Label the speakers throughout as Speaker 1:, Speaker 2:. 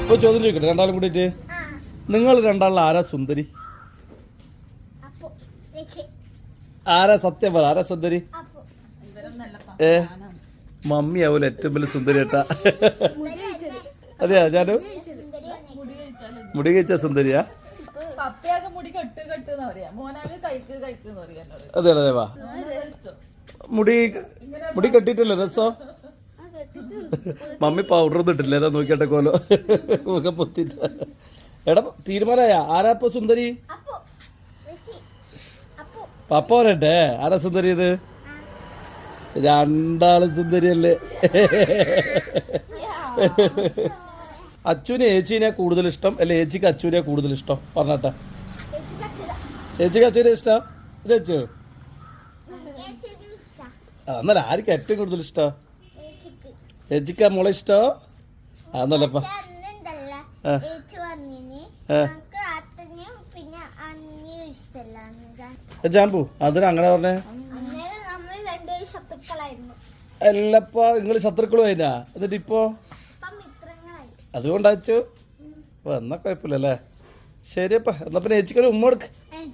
Speaker 1: ഇപ്പൊ ചോദ്യം ചോദിക്കട്ടെ രണ്ടാളും കൂടിയിട്ട് നിങ്ങൾ രണ്ടാളിൽ ആരാ സുന്ദരി? ആരാ സത്യം പറ ആരാ സുന്ദരി? ഏ? മമ്മി ആവൂല ഏറ്റവും വലിയ സുന്ദരി ഏട്ടാ. അതെയാ ചാനു? മുടി കഴിച്ച സുന്ദരിയാ? അതെ അതെ വാ. മുടി മുടി കെട്ടിയിട്ടില്ല രസോ? മമ്മി പൗഡർ ഒന്നും ഇട്ടില്ല ഏതാ നോക്കിയാട്ടെ കോലോ? മുഖം പൊത്തിട്ട്. എടാ തീരുമാനമായ ആരാ ഇപ്പൊ സുന്ദരി?
Speaker 2: അപ്പോ. അപ്പോ.
Speaker 1: പപ്പ ആരാ സുന്ദരി ഇത്? രണ്ടാൾ സുന്ദരിയല്ലേ? അച്ഛനും ഏച്ചീനെ കൂടുതൽ ഇഷ്ടം? അല്ലെ ഏച്ചിക്ക് അച്ഛനെ കൂടുതൽ ഇഷ്ടം? പറഞ്ഞട്ടെ. ഏച്ചിക്ക് അച്ഛനെ ഇഷ്ടം? ഇത്
Speaker 2: ഇഷ്ടാ.
Speaker 1: എന്നാലും ആർക്കും ഏറ്റവും കൂടുതൽ ഇഷ്ടം? ആ മോളെ ഇഷ്ടോ? അന്നല്ലപ്പ ജാമ്പു അതിന് അങ്ങനെ പറഞ്ഞേ. അല്ലപ്പ നിങ്ങൾ ശത്രുക്കളും അതിനാ എന്നിട്ട് ഇപ്പോ അതുകൊണ്ടാച്ചു? അപ്പൊ എന്നാ കുഴപ്പമില്ലല്ലേ. ശരിയപ്പ എന്നാ പിന്നെ ഏച്ചിക്കൊരു ഉമ്മ എടുക്ക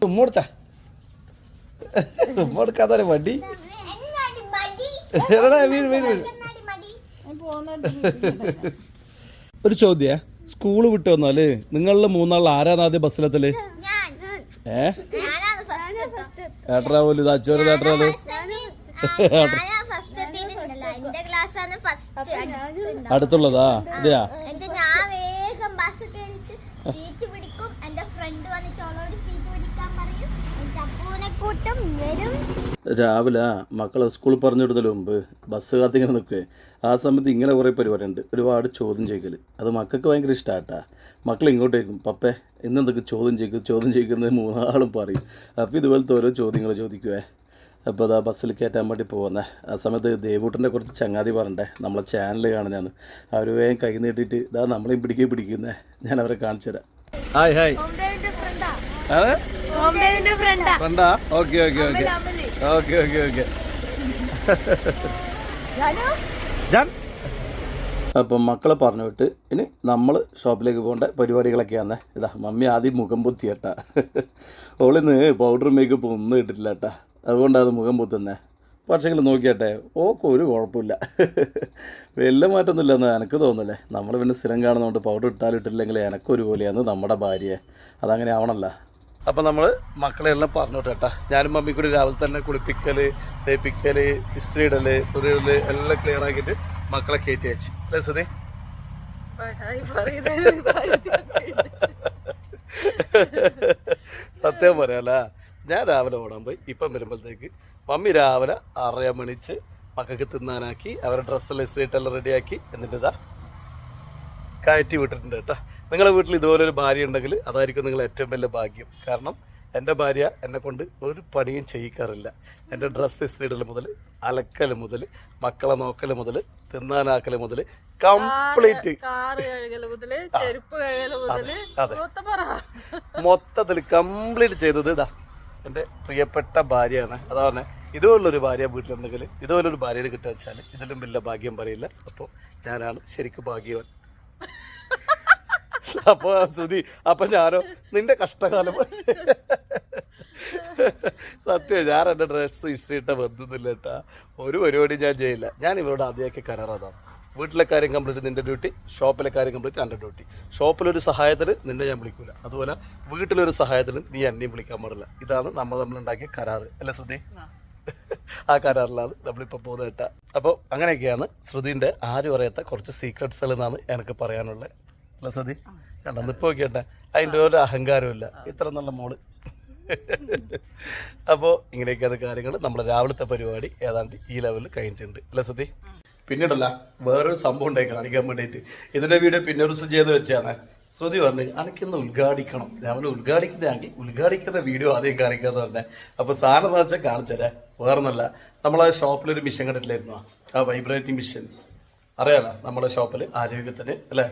Speaker 1: ഉമ്മ കൊടുത്ത? ഉമ്മ കൊടുക്കാതെ വടി വീട് വീട് വീട് ഒരു ചോദ്യ. സ്കൂൾ വിട്ട് വന്നാൽ നിങ്ങളിൽ മൂന്നാളിൽ ആരാണ് ആദ്യം ബസ്സിലെത്തൽ
Speaker 2: ഞാൻ
Speaker 1: ഏ? ഏട്ടറാ പോലും ഇത് അച്ചോര്
Speaker 2: ഫസ്റ്റ്
Speaker 1: അടുത്തുള്ളതാ? അതെയാ
Speaker 2: എന്നിട്ട് ഞാൻ വേഗം ബസ് കയറിയിട്ട് സീറ്റ് പിടിക്കും എന്റെ ഫ്രണ്ട് വന്നിട്ട് അവളോട് സീറ്റ് പിടിക്കാൻ പറയും എന്നിട്ട് അപ്പൂനെ കൂട്ടും വരും
Speaker 1: രാവിലെ മക്കളെ സ്കൂളിൽ പറഞ്ഞു വിടുന്നതിന് മുമ്പ് ബസ് കാത്തിങ്ങനെ നിൽക്കുക ആ സമയത്ത് ഇങ്ങനെ കുറേ പരിപാടി ഉണ്ട് ഒരുപാട് ചോദ്യം ചെയ്യൽ അത് മക്കൾക്ക് ഭയങ്കര ഇഷ്ടമാട്ടാ മക്കൾ ഇങ്ങോട്ടേക്കും പപ്പേ ഇന്നെന്തൊക്കെ ചോദ്യം ചെയ്യും ചോദ്യം ചെയ്യുന്നത് മൂന്നാളും പറയും. അപ്പോൾ ഇതുപോലത്തെ ഓരോ ചോദ്യങ്ങൾ ചോദിക്കുവേ. അപ്പോൾ അതാ ബസ്സിൽ കയറ്റാൻ വേണ്ടി പോകുന്നത് ആ സമയത്ത് ദേവൂട്ടന്റെ കുറച്ച് ചങ്ങാതി പറഞ്ഞേ നമ്മളെ ചാനൽ കാണുന്നതാണ്. അവർ വേഗം കൈ നീട്ടിയിട്ട് ഇതാ നമ്മളെയും പിടിക്കുക പിടിക്കുന്നത് ഞാൻ അവരെ കാണിച്ചു തരാം. Hi hi. ഫ്രണ്ടാ okay okay okay okay okay okay ഞാൻ? അപ്പം മക്കളെ പറഞ്ഞു വിട്ട് ഇനി നമ്മൾ ഷോപ്പിലേക്ക് പോകേണ്ട പരിപാടികളൊക്കെയാണ് ഇതാ മമ്മി ആദ്യം മുഖം പൊത്തിയട്ടാ ഓളിന്ന് പൗഡർ മേക്കപ്പ് ഒന്നും ഇട്ടിട്ടില്ല കേട്ടാ. അതുകൊണ്ടാണ് മുഖം പൊത്തുന്നത് പക്ഷേങ്കിൽ നോക്കിയാട്ടെ ഓക്ക് ഒരു കുഴപ്പമില്ല. വലിയ മാറ്റമൊന്നുമില്ല എന്ന് എനിക്ക് തോന്നുന്നില്ലേ. നമ്മൾ പിന്നെ സ്ഥിരം കാണുന്നതുകൊണ്ട് പൗഡർ ഇട്ടാലും ഇട്ടില്ലെങ്കിൽ എനക്കൊരുപോലെയാണ് നമ്മുടെ ഭാര്യയെ. അതങ്ങനെ ആവണമല്ല അപ്പം നമ്മൾ മക്കളെ എല്ലാം പറഞ്ഞു കേട്ടാ. ഞാനും മമ്മി കൂടി രാവിലെ തന്നെ കുളിപ്പിക്കൽ തേപ്പിക്കൽ ഇസ്ത്രി ഇടൽ തുണിയിടൽ എല്ലാം ക്ലിയർ ആക്കിയിട്ട് മക്കളെ കയറ്റി അയച്ചു അല്ലേ സുധി? സത്യം പറയാല. ഞാൻ രാവിലെ ഓടാൻ പോയി. ഇപ്പം വരുമ്പോഴത്തേക്ക് മമ്മി രാവിലെ ആറര മണിച്ച് മക്കൾക്ക് തിന്നാനാക്കി അവരുടെ ഡ്രസ്സെല്ലാം ഇസ്ത്രി ഇട്ടെല്ലാം റെഡിയാക്കി എന്നിട്ട് ഇതാ കയറ്റി വിട്ടിട്ടുണ്ട് കേട്ടോ. നിങ്ങളുടെ വീട്ടിൽ ഇതുപോലെ ഒരു ഭാര്യ ഉണ്ടെങ്കിൽ അതായിരിക്കും നിങ്ങൾ ഏറ്റവും വലിയ ഭാഗ്യം. കാരണം എന്റെ ഭാര്യ എന്നെ കൊണ്ട് ഒരു പണിയും ചെയ്യിക്കാറില്ല. എന്റെ ഡ്രസ്സ് ഇസ്ത്രീടൽ മുതൽ അലക്കൽ മുതൽ മക്കളെ നോക്കൽ മുതൽ തിന്നാനാക്കൽ മുതൽ കംപ്ലീറ്റ് അതെ മൊത്തത്തിൽ കംപ്ലീറ്റ് ചെയ്തത് ഇതാ. എന്റെ പ്രിയപ്പെട്ട ഭാര്യയാണ്. അതാ പറഞ്ഞത് ഇതുപോലൊരു ഭാര്യ വീട്ടിലുണ്ടെങ്കിൽ ഇതുപോലൊരു ഭാര്യയുടെ കിട്ടുക വെച്ചാൽ ഇതിലും വലിയ ഭാഗ്യം പറയില്ല. അപ്പോൾ ഞാനാണ് ശരിക്കും ഭാഗ്യവാൻ. അപ്പൊ ശ്രുതി അപ്പൊ ഞാനോ നിന്റെ കഷ്ടകാലം. സത്യം ഞാൻ എന്റെ ഡ്രസ്സ് ഇസ്ത്രി ഇട്ട ബന്ധമൊന്നുമില്ല കേട്ടാ. ഒരു പരിപാടി ഞാൻ ചെയ്യില്ല. ഞാൻ ഇവരോട് ആദ്യമൊക്കെ കരാറാതാണ് വീട്ടിലെ കാര്യം കംപ്ലീറ്റ് നിന്റെ ഡ്യൂട്ടി ഷോപ്പിലെ കാര്യം കംപ്ലീറ്റ് എന്റെ ഡ്യൂട്ടി ഷോപ്പിലൊരു സഹായത്തിന് നിന്നെ ഞാൻ വിളിക്കൂല. അതുപോലെ വീട്ടിലൊരു സഹായത്തിന് നീ എന്നെയും വിളിക്കാൻ പാടില്ല. ഇതാണ് നമ്മൾ തമ്മിലുണ്ടാക്കിയ കരാറ്. അല്ലേ ശ്രുതി? ആ. കരാറിലാണ് നമ്മളിപ്പോൾ പോകുന്നത് കേട്ടാ. അപ്പോൾ അങ്ങനെയൊക്കെയാണ് ശ്രുതിന്റെ ആരും അറിയാത്ത കുറച്ച് സീക്രട്സ് എന്നാണ് എനിക്ക് പറയാനുള്ളത്. അല്ല ശ്രുതി കണ്ടോ നിപ്പോ നോക്കിയട്ടെ അതിന്റെ ഒരു അഹങ്കാരമില്ല ഇത്ര നല്ല മോൾ. അപ്പോൾ ഇങ്ങനെയൊക്കെയാണ് കാര്യങ്ങൾ നമ്മുടെ രാവിലത്തെ പരിപാടി ഏതാണ്ട് ഈ ലെവലിൽ കഴിഞ്ഞിട്ടുണ്ട്. അല്ല സതി പിന്നീടല്ല വേറൊരു സംഭവം ഉണ്ടായി കാണിക്കാൻ വേണ്ടിയിട്ട്. ഇതിന്റെ വീഡിയോ പിന്നെ ഒരു ചെയ്ത് വെച്ചാണ്. ശ്രുതി പറഞ്ഞു അനക്കൊന്ന് ഉദ്ഘാടിക്കണം. ഞാൻ ഉദ്ഘാടിക്കുന്നതാണെങ്കിൽ ഉദ്ഘാടിക്കുന്ന വീഡിയോ ആദ്യം കാണിക്കാന്ന് പറഞ്ഞേ. അപ്പൊ സാധനം എന്ന് വെച്ചാൽ കാണിച്ചതേ വേറൊന്നല്ല നമ്മളെ ഷോപ്പിലൊരു മിഷൻ കണ്ടിട്ടില്ലായിരുന്നു? ആ വൈബ്രേറ്റിംഗ് മിഷൻ അറിയാലോ നമ്മളെ ഷോപ്പിൽ ആരോഗ്യത്തിന് അല്ലേ?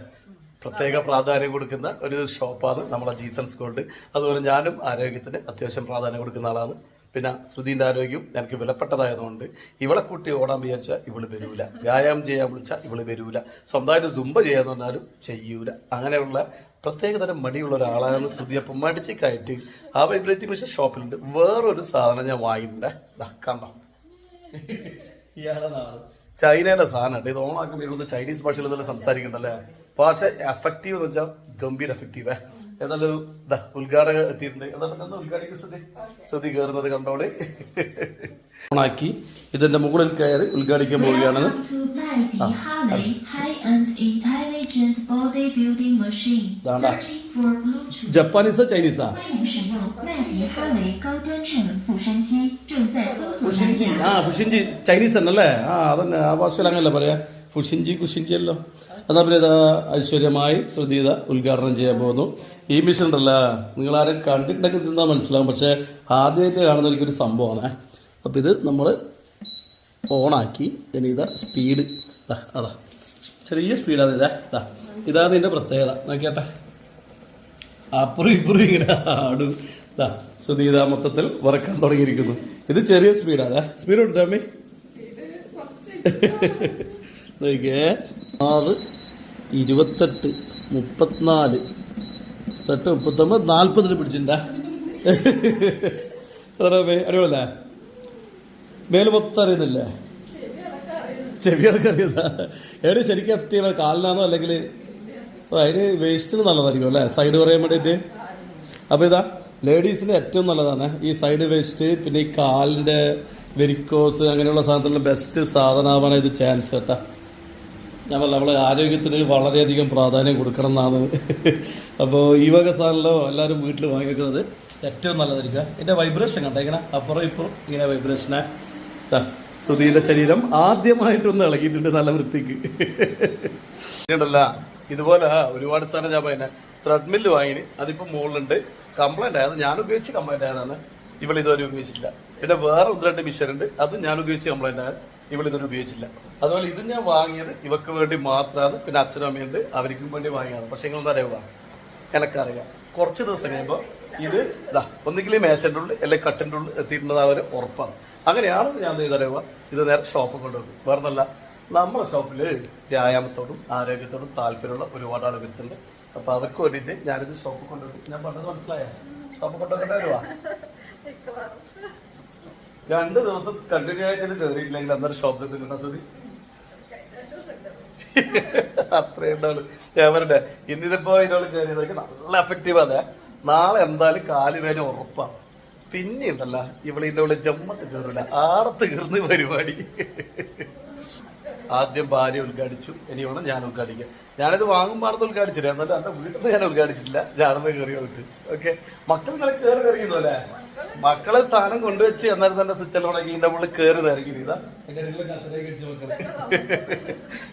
Speaker 1: പ്രത്യേക പ്രാധാന്യം കൊടുക്കുന്ന ഒരു ഷോപ്പാണ് നമ്മളെ ജീസൺസ് ഗോൾഡ്. അതുപോലെ ഞാനും ആരോഗ്യത്തിന് അത്യാവശ്യം പ്രാധാന്യം കൊടുക്കുന്ന ആളാണ്. പിന്നെ ശ്രുതിന്റെ ആരോഗ്യം എനിക്ക് വിലപ്പെട്ടതായതുകൊണ്ട് ഇവളെ കുട്ടി ഓടാൻ വിചാരിച്ചാൽ ഇവൾ വരൂല. വ്യായാമം ചെയ്യാൻ വിളിച്ചാൽ ഇവൾ വരൂല. സ്വന്തമായിട്ട് സുംബ ചെയ്യാന്ന് പറഞ്ഞാലും ചെയ്യൂല. അങ്ങനെയുള്ള പ്രത്യേകതരം മടിയുള്ള ഒരാളാണ് ശ്രുതി. അപ്പം മടിച്ചിക്കായിട്ട് ആ വൈബ്രേറ്റിംഗ് മെഷീൻ ഷോപ്പിലുണ്ട്. വേറൊരു സാധനം ഞാൻ വാങ്ങിയിട്ടുണ്ട്. കണ്ടോ? ഇയാളെ ചൈനയുടെ സാധനം ഇത് ഓണാക്കുമ്പോൾ ചൈനീസ് ഭാഷയിൽ തന്നെ സംസാരിക്കണ്ടല്ലേ? പക്ഷെ എഫക്റ്റീവ് എന്ന് വെച്ചാൽ ഗംഭീർ എഫക്റ്റീവ് ഏതായാലും ഇതാ ഉദ്ഘാടക എത്തിയിട്ടുണ്ട്. ഉദ്ഘാടക ശ്രുതി ശ്രുതി കയറുന്നത് കണ്ടോളി. ഓണാക്കി. ഇതിന്റെ മുകളിൽ കയറി ഉദ്ഘാടിക്കാൻ പോവുകയാണ്. ജപ്പാനീസാ
Speaker 3: Baibi
Speaker 1: ഫുഷിൻജി ആ ഫുഷിൻജി ചൈനീസ് എന്നല്ലേ ആ അതന്നെ. ആ ഭാഷയിൽ അങ്ങനല്ലേ പറയാ? ഫുഷിൻജി കുഷിൻജി അല്ലോ. എന്നാ പിന്നെ ഇതാ ഐശ്വര്യമായി ശ്രദ്ധീത ഉദ്ഘാടനം ചെയ്യാൻ പോകുന്നു. ഈ മിഷൻ ഉണ്ടല്ലോ. നിങ്ങൾ ആരും കണ്ടിട്ടുണ്ടെങ്കിൽ തിന്നാൽ മനസ്സിലാവും. പക്ഷേ ആദ്യമായിട്ട് കാണുന്ന എനിക്കൊരു സംഭവമാണ്. അപ്പം ഇത് നമ്മൾ ഓണാക്കി. ഇനി ഇതാ സ്പീഡ് അതാ. ചെറിയ സ്പീഡാണ് ഇതാ. ഇതാ ഇതാണ് ഇതിന്റെ പ്രത്യേകത. നോക്കിയാട്ടെ. അപ്പുറം ഇപ്പുറം ഇങ്ങനെ ആടും. ദാ സുധീത മൊത്തത്തിൽ വറക്കാൻ തുടങ്ങിയിരിക്കുന്നു. ഇത് ചെറിയ സ്പീഡാ സ്പീഡ് കൊടുത്താമേ നോക്കിയേ. ആറ് ഇരുപത്തെട്ട് മുപ്പത്തിനാല് തെട്ട് മുപ്പത്തൊമ്പത് നാൽപ്പതിന് പിടിച്ചിട്ടുണ്ടാ അടിപൊളിയല്ലേ? മേൽ മൊത്തം അറിയുന്നില്ലേ? ചെവിയടക്കം അറിയുന്ന എവിടെ ശരിക്കും എഫ് ചെയ്യണം കാലിനാണോ അല്ലെങ്കിൽ അതിന് വേസ്റ്റിന് നല്ലതായിരിക്കും അല്ലേ? സൈഡ് പറയാൻ വേണ്ടിയിട്ട്. അപ്പോൾ ഇതാ. ലേഡീസിന് ഏറ്റവും നല്ലതാണ്. ഈ സൈഡ് വേസ്റ്റ് പിന്നെ ഈ കാലിന്റെ വെരിക്കോസ് അങ്ങനെയുള്ള സാധനത്തിലുള്ള ബെസ്റ്റ് സാധനമാവാൻ ഇത് ചാൻസ് കേട്ടാ. ഞാൻ പറഞ്ഞ നമ്മളെ ആരോഗ്യത്തിന് വളരെയധികം പ്രാധാന്യം കൊടുക്കണം എന്നാണ് അപ്പോൾ ഈ വക സാധനമല്ലോ എല്ലാവരും വീട്ടിൽ വാങ്ങിക്കുന്നത് ഏറ്റവും നല്ലതായിരിക്കുക എന്റെ വൈബ്രേഷൻ കണ്ടോ? ഇങ്ങനെ അപ്പുറം ഇപ്പുറം ഇങ്ങനെ വൈബ്രേഷനാ സുധീന്റെ ശരീരം ആദ്യമായിട്ടൊന്ന് ഇളകിയിട്ടുണ്ട് നല്ല വൃത്തിക്ക്. ഇതുപോലെ ഒരുപാട് സാധനം ഞാൻ പറയുന്നത് ത്രെഡ്മില്ല് വാങ്ങിന് അതിപ്പോൾ മുകളിലുണ്ട് കംപ്ലൈന്റ് ആയത് ഞാൻ ഉപയോഗിച്ച് കംപ്ലൈന്റ് ആയതാണ്. ഇവൾ ഇതുവരെ ഉപയോഗിച്ചില്ല പിന്നെ വേറെ ഒന്ന് രണ്ട് മിഷൻ ഉണ്ട്. അത് ഞാൻ ഉപയോഗിച്ച് കംപ്ലൈന്റ് ആയത് ഇവൾ ഇതുവരെ ഉപയോഗിച്ചില്ല അതുപോലെ ഇത് ഞാൻ വാങ്ങിയത് ഇവക്ക് വേണ്ടി മാത്രമാണ്. പിന്നെ അച്ഛനും അമ്മയുണ്ട് അവർക്കും വേണ്ടി വാങ്ങിയതാണ്. പക്ഷെ നിങ്ങൾ എന്താ അറിയുക? എനക്കറിയാം. കുറച്ച് ദിവസം കഴിയുമ്പോൾ ഇത് ഇതാ ഒന്നുകിൽ മേശന്റെ ഉള്ളിൽ അല്ലെങ്കിൽ കട്ടിന്റെ ഉള്ളിൽ എത്തിയിട്ടുള്ളത് അവർ ഉറപ്പാണ്. അങ്ങനെയാണെന്ന് ഞാൻ ഇത് അറിയുക. ഇത് നേരെ ഷോപ്പ് കൊണ്ടുപോകും വേറെ നമ്മുടെ ഷോപ്പിൽ വ്യായാമത്തോടും ആരോഗ്യത്തോടും താല്പര്യമുള്ള ഒരുപാട് ആൾ വരുത്തുണ്ട് അപ്പൊ അവർക്ക് വേണ്ടിയിട്ട് ഞാനിത് ഷോപ്പിൽ കൊണ്ടുവന്നു. ഞാൻ പറഞ്ഞത് മനസ്സിലായ? ഷോപ്പിൽ കൊണ്ടുവന്നിട്ട് വരുവാ. രണ്ട് ദിവസം കണ്ടിന്യൂ ആയിട്ട് ഇത് കയറിയിട്ടില്ലെങ്കിൽ അന്നേരം ഷോപ്പിൽ കിട്ടാൻ സുതി അത്രയും ഉണ്ടാവുള്ളൂ. ഞാൻ പറയട്ടെ ഇന്നിതിപ്പോ ഇതിനോട് കയറിയതൊക്കെ നല്ല എഫക്റ്റീവ് അതെ നാളെ എന്തായാലും കാലുവേന ഉറപ്പാണ് പിന്നെ ഉണ്ടല്ല ഇവളിന്റെ ഉള്ളിൽ ജമ്മത്ത് കയറില്ല ആടത്ത് കയറുന്ന പരിപാടി. ആദ്യം ഭാര്യ ഉദ്ഘാടിച്ചു ഇനി വേണം ഞാൻ ഉദ്ഘാടിക്കാം ഞാനിത് വാങ്ങുമ്പോൾ ഉദ്ഘാടിച്ചില്ല എന്നാലും എന്റെ വീട്ടിൽ ഞാൻ ഉദ്ഘാടിച്ചിട്ടില്ല. ഞാനൊന്ന് കയറി വിട്ട് ഓക്കെ? മക്കൾ കളി കയറി കയറിയുന്നു അല്ലേ? മക്കളെ സ്ഥാനം കൊണ്ടുവച്ച് എന്നാലും തന്നെ സ്വിച്ച് ഉണക്കി ഇതിന്റെ ഉള്ളിൽ കയറി ഇറങ്ങിയിരുന്ന ഇതാ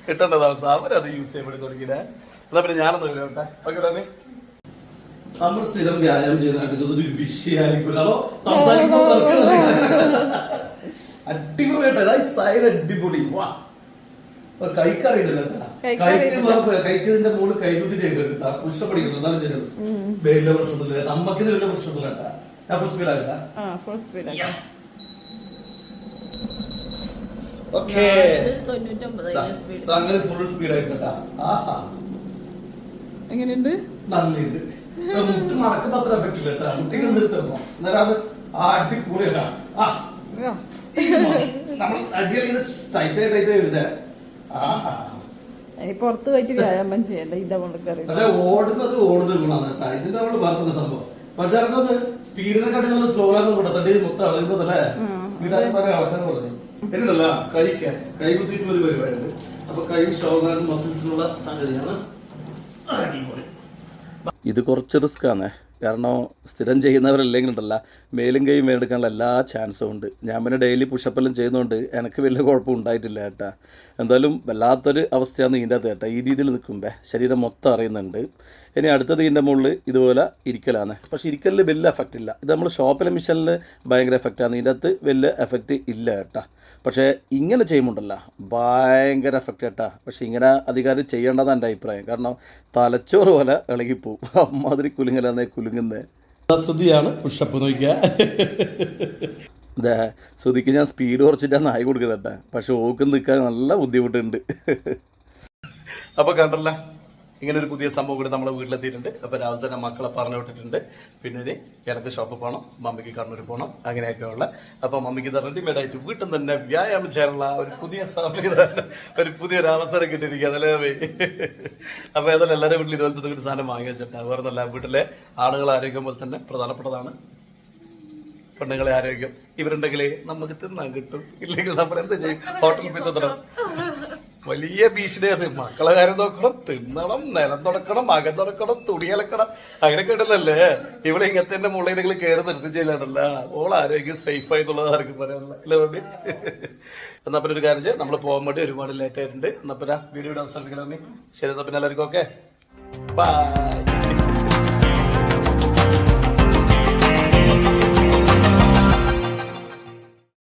Speaker 1: കിട്ടേണ്ടതാണ്. അവരത് യൂസ് ചെയ്യാൻ വേണ്ടി തുടങ്ങിയില്ലേ? എന്നാ പിന്നെ ഞാനൊന്ന് കേട്ടെ ഓക്കെ തന്നെ നമ്മൾ സ്ഥിരം വ്യായാമം ചെയ്യുന്നതായിട്ട് ഇതൊരു വിഷയമായിരിക്കുമല്ലോ സംസാരിക്കുമ്പോൾ അടിപൊളിയായിട്ട്? അതായത് സൈഡ് അടിപൊളി. വാ. കൈക്കറിയില്ല കൈക്ക് വേറെ- കൈക്ക് ഇതിന്റെ മുകളിൽ കൈകുത്തിട്ട് കേട്ടാ. പുഷ്ടപ്പടിക്കുന്നു എന്നാലും ചെയ്തത് വലിയ പ്രശ്നമില്ല നമ്മക്ക് ഇത് വലിയ പ്രശ്നമില്ല കേട്ടാ. ഞാൻ ഫുൾ
Speaker 4: സ്പീഡ്
Speaker 1: ഓക്കേ
Speaker 4: തൊണ്ണൂറ്റൊമ്പത് സ്പീഡ്
Speaker 1: സംഗതി ഫുൾ സ്പീഡ് ആഹാ.
Speaker 4: എങ്ങനെയുണ്ട്?
Speaker 1: നല്ലുണ്ട് മുട്ടി മടക്കുമ്പോ അത്ര എഫക്റ്റ് ഇല്ല കേട്ടാ. മുട്ടിക്ക് നിർത്തുമ്പോ എന്നാലും അത് ആ അടിപൊളിയാ ആ. നമ്മൾ അടിയിൽ ഇങ്ങനെ ടൈറ്റ് ടൈറ്റ് എഴുതാ
Speaker 4: ഇനി പുറത്ത് പോയിട്ട് വ്യായാമം ചെയ്യണ്ട ഇതാ കൊണ്ട് കറി
Speaker 1: പക്ഷെ ഓടുന്നത് ഓടുന്നത് ഗുണമാണ് കേട്ടാ. ഇതിന്റെ നമ്മൾ പറഞ്ഞ സംഭവം. പക്ഷെ നല്ല സ്ലോ ആണെന്ന് കൂടെ തട്ടി മൊത്തം അളകുന്നതല്ലേ സ്പീഡാക്കി പറയാൻ അളക്കാൻ പറഞ്ഞു. എന്നല്ല കൈക്ക് കൈ കുത്തിയിട്ടുള്ള ഒരു പരിപാടിയുണ്ട്. അപ്പൊ കൈ മസിൽസിനുള്ള സംഗതിയാണ് അടിപൊളി. ഇത് കുറച്ച് റിസ്ക് ആണ് കാരണം സ്ഥിരം ചെയ്യുന്നവരല്ലെങ്കിൽ ഉണ്ടല്ല മേലും കൈയും വേണ്ടെടുക്കാനുള്ള എല്ലാ ചാൻസും ഉണ്ട്. ഞാൻ പിന്നെ ഡെയിലി പുഷപ്പെല്ലാം ചെയ്യുന്നതുകൊണ്ട് എനിക്ക് വലിയ കുഴപ്പം ഉണ്ടായിട്ടില്ല കേട്ടാ. എന്തായാലും വല്ലാത്തൊരു അവസ്ഥയാണ് ഇതിന്റെ അകത്ത് കേട്ടാ. ഈ രീതിയിൽ നിൽക്കുമ്പോൾ ശരീരം മൊത്തം അറിയുന്നുണ്ട്. ഇനി അടുത്തത് ഇതിന്റെ മുകളിൽ ഇതുപോലെ ഇരിക്കലാണ്. പക്ഷേ ഇരിക്കലിൽ വലിയ എഫക്റ്റ് ഇല്ല. ഇത് നമ്മൾ ഷോപ്പിലെ മിഷനിൽ ഭയങ്കര എഫക്റ്റാണ് ഇതിന്റെ അകത്ത് വലിയ എഫക്റ്റ് ഇല്ല കേട്ടാ. പക്ഷേ ഇങ്ങനെ ചെയ്യുമ്പോണ്ടല്ല ഭയങ്കര എഫക്റ്റ് കേട്ടാ. പക്ഷേ ഇങ്ങനെ അധികാരം ചെയ്യേണ്ടതാണ് എന്റെ അഭിപ്രായം. കാരണം തലച്ചോറ് പോലെ ഇളകിപ്പോവും. അമ്മാതിരി കുലുങ്ങലാന്നേ കുലുങ്ങുന്നേ ശ്രുതിയാണ് പുഷപ്പ് നോക്കിയ. ദാ ശ്രുതിക്ക് ഞാൻ സ്പീഡ് കുറച്ചിട്ടാണ് നായി കൊടുക്കുന്നുട്ടാ പക്ഷെ ഓക്ക് നിൽക്കാൻ നല്ല ബുദ്ധിമുട്ടുണ്ട്. അപ്പോൾ കണ്ടല്ല. ഇങ്ങനെ ഒരു പുതിയ സംഭവം കൂടി നമ്മളെ വീട്ടിലെത്തിയിട്ടുണ്ട്. അപ്പൊ രാവിലെ തന്നെ മക്കളെ പറഞ്ഞു വിട്ടിട്ടുണ്ട് പിന്നെ ഇനി എനിക്ക് ഷോപ്പിൽ പോകണം മമ്മിക്ക് കണ്ണൂർ പോകണം അങ്ങനെയൊക്കെയുള്ള അപ്പൊ മമ്മിക്ക് റെഡിമെയ്ഡ് ആയിട്ട് വീട്ടിൽ തന്നെ വ്യായാമം ചെയ്യാനുള്ള ഒരു പുതിയ സംവിധാനം ഒരു പുതിയൊരു അവസരം കിട്ടിയിരിക്കുക അതല്ലേ അപ്പൊ ഏതായാലും എല്ലാവരും വീട്ടിൽ ഇതുപോലത്തെ ഒരു സാധനം വാങ്ങി വെച്ചിട്ടുണ്ട്. അതുപോലെ തന്നെ വീട്ടിലെ ആളുകൾ ആരോഗ്യം പോലെ തന്നെ പ്രധാനപ്പെട്ടതാണ്. പെണ്ണുങ്ങളെ ആരോഗ്യം. ഇവരുണ്ടെങ്കിൽ നമുക്ക് തിന്നാൻ കിട്ടും. ഇല്ലെങ്കിൽ നമ്മൾ എന്ത് ചെയ്യും? ഹോട്ടലിൽ പോയി വലിയ ഭീഷണി അത് മക്കളെ കാര്യം നോക്കണം. തിന്നണം നിലം തുടക്കണം അകം തുടക്കണം തുണി അലക്കണം. അങ്ങനെ ഉണ്ടല്ലേ ഇവിടെ ഇങ്ങനത്തെ എന്റെ മുകളിൽ നിങ്ങൾ കയറി നിർത്തി ചെയ്യാനല്ല ഓൾ ആരോഗ്യം സേഫ് ആയിട്ടുള്ളത് ആർക്കും പറയാനുള്ള എന്നാ പിന്നെ ഒരു കാര്യം ചെയ്യാം. നമ്മൾ പോകാൻ വേണ്ടി ഒരുപാട് ലേറ്റ് ആയിട്ടുണ്ട്. എന്നാ പിന്നെ വീഡിയോയുടെ അവസാനിക്കണം മമ്മി ശരി എന്നാ പിന്നെ എല്ലാവർക്കും ഓക്കെ. ബൈ